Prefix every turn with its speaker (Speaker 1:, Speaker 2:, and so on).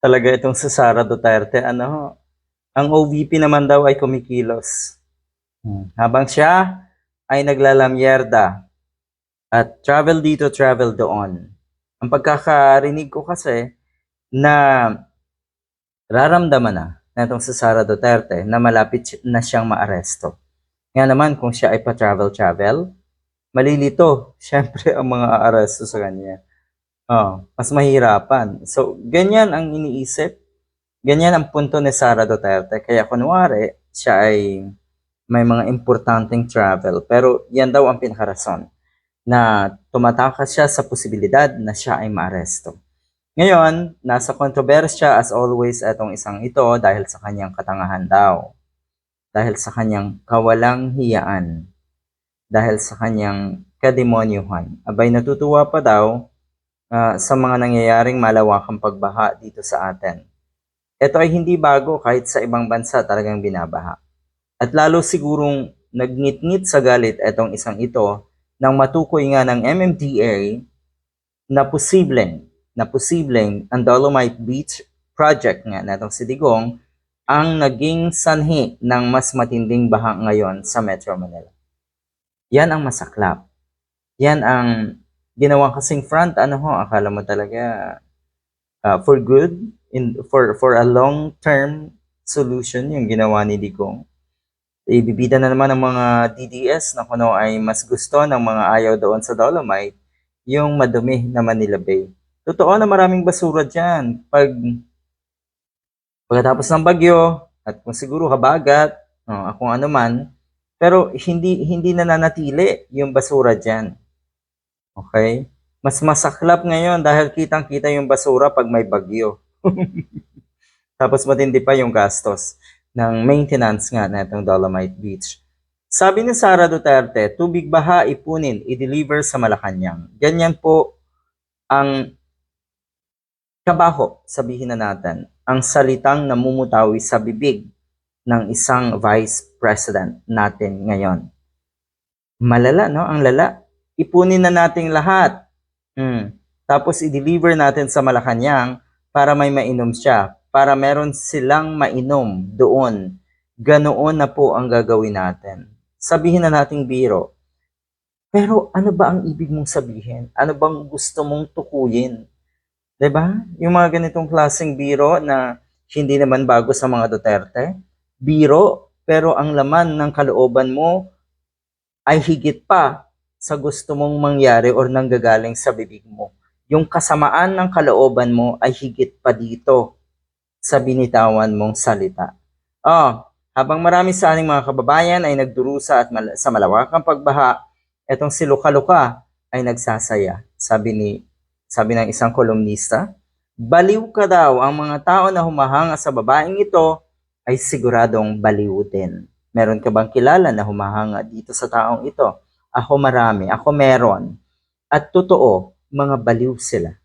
Speaker 1: Talaga itong si Sara Duterte, ano, ang OVP naman daw ay kumikilos. Hmm. Habang siya ay naglalamyerda at travel dito, travel doon. Ang pagkakarinig ko kasi na raramdaman na na itong si Sara Duterte na malapit na siyang maaresto. Nga naman kung siya ay pa-travel-travel, malilito syempre ang mga aaresto sa kanya. Oh, mas mahirapan. So, ganyan ang iniisip. Ganyan ang punto ni Sara Duterte. Kaya kunwari, siya ay may mga importanteng travel. Pero yan daw ang pinakarason na tumatakas siya sa posibilidad na siya ay maaresto. Ngayon, nasa kontrobersya as always itong isang ito dahil sa kanyang katangahan daw. Dahil sa kanyang kawalang hiyaan. Dahil sa kanyang kademonyuhan. Abay natutuwa pa daw ah, sa mga nangyayaring malawakang pagbaha dito sa atin. Ito ay hindi bago kahit sa ibang bansa talagang binabaha. At lalo sigurong nagngit-ngit sa galit itong isang ito nang matukoy nga ng MMDA na posibleng, na posibleng ang Dolomite Beach project nga na itong si Digong ang naging sanhi ng mas matinding baha ngayon sa Metro Manila. Yan ang masaklap. Yan ang ginawa kasing front, ano ho, akala mo talaga uh, for good, in, for, for a long-term solution yung ginawa ni Digong. Ibibida na naman ng mga DDS na kuno ay mas gusto ng mga ayaw doon sa Dolomite yung madumi na Manila Bay. Totoo na maraming basura dyan. Pag pagkatapos ng bagyo, at kung siguro habagat, oh, kung ano man, pero hindi hindi na nanatili yung basura dyan. Okay? Mas masaklap ngayon dahil kitang-kita yung basura pag may bagyo. Tapos matindi pa yung gastos ng maintenance nga na itong Dolomite Beach. Sabi ni Sara Duterte, tubig baha ipunin, i-deliver sa Malacanang. Ganyan po ang kabaho, sabihin na natin, ang salitang namumutawi sa bibig ng isang vice president natin ngayon. Malala, no? Ang lala. Ipunin na nating lahat. Hmm. Tapos i-deliver natin sa Malacanang para may mainom siya. Para meron silang mainom doon. Ganoon na po ang gagawin natin. Sabihin na nating biro. Pero ano ba ang ibig mong sabihin? Ano bang gusto mong tukuyin? 'Di ba? Yung mga ganitong klaseng biro na hindi naman bago sa mga Duterte. Biro, pero ang laman ng kalooban mo ay higit pa sa gusto mong mangyari or nanggagaling sa bibig mo. Yung kasamaan ng kalooban mo ay higit pa dito sa binitawan mong salita. Oh, habang marami sa ating mga kababayan ay nagdurusa at mal- sa malawakang pagbaha, etong si Luka-Luka ay nagsasaya. Sabi ni sabi ng isang kolumnista, baliw ka daw ang mga tao na humahanga sa babaeng ito ay siguradong baliw din. Meron ka bang kilala na humahanga dito sa taong ito? Ako marami, ako meron. At totoo, mga baliw sila.